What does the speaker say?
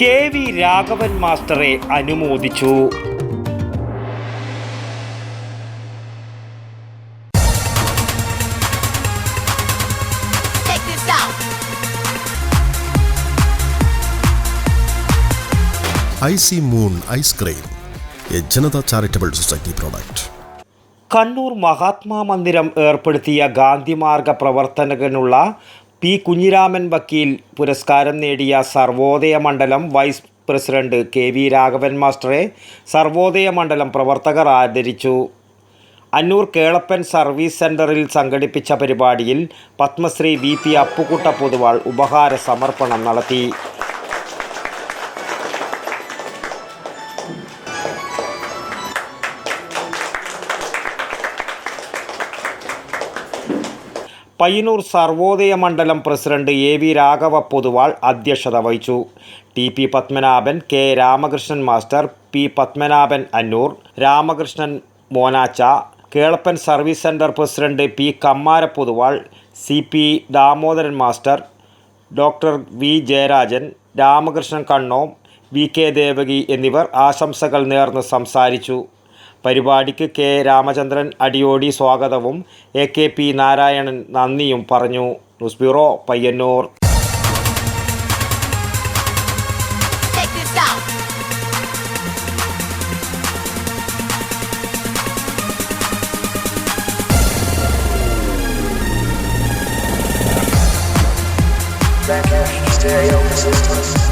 K V Raghavan മാസ്റ്ററെ അനുമോദിച്ചു. Icy moon ice cream a Janatha charitable society product. Kannur Mahatma Mandiram ഏർപ്പെടുത്തിയ ഗാന്ധിമാർഗ പ്രവർത്തനകനുള്ള P Kunhiraman വക്കീൽ പുരസ്കാരം നേടിയ Sarvodaya Mandalam vice president K V Raghavan മാസ്റ്ററെ Sarvodaya Mandalam പ്രവർത്തകർ ആദരിച്ചു. അന്നൂർ കേളപ്പൻ സർവീസ് സെന്ററിൽ സംഘടിപ്പിച്ച പരിപാടിയിൽ പത്മശ്രീ വി പി അപ്പുക്കുട്ട പൊതുവാൾ ഉപഹാര സമർപ്പണം നടത്തി. Payyanur Sarvodaya Mandalam president A V Raghava Poduval അധ്യക്ഷത വഹിച്ചു. T P Padmanabhan K Ramakrishnan master P Padmanabhan Annur Ramakrishnan Monacha Kelappan service centre president P Kammara Poduval C P Damodaran master doctor V Jayarajan Ramakrishnan Kannom V K Devaki എന്നിവർ ആശംസകൾ നേർന്ന് സംസാരിച്ചു. പരിപാടിക്ക് K Ramachandran Adiyodi സ്വാഗതവും A K P Narayanan നന്ദിയും പറഞ്ഞു. News bureau Payyanur. Stereo this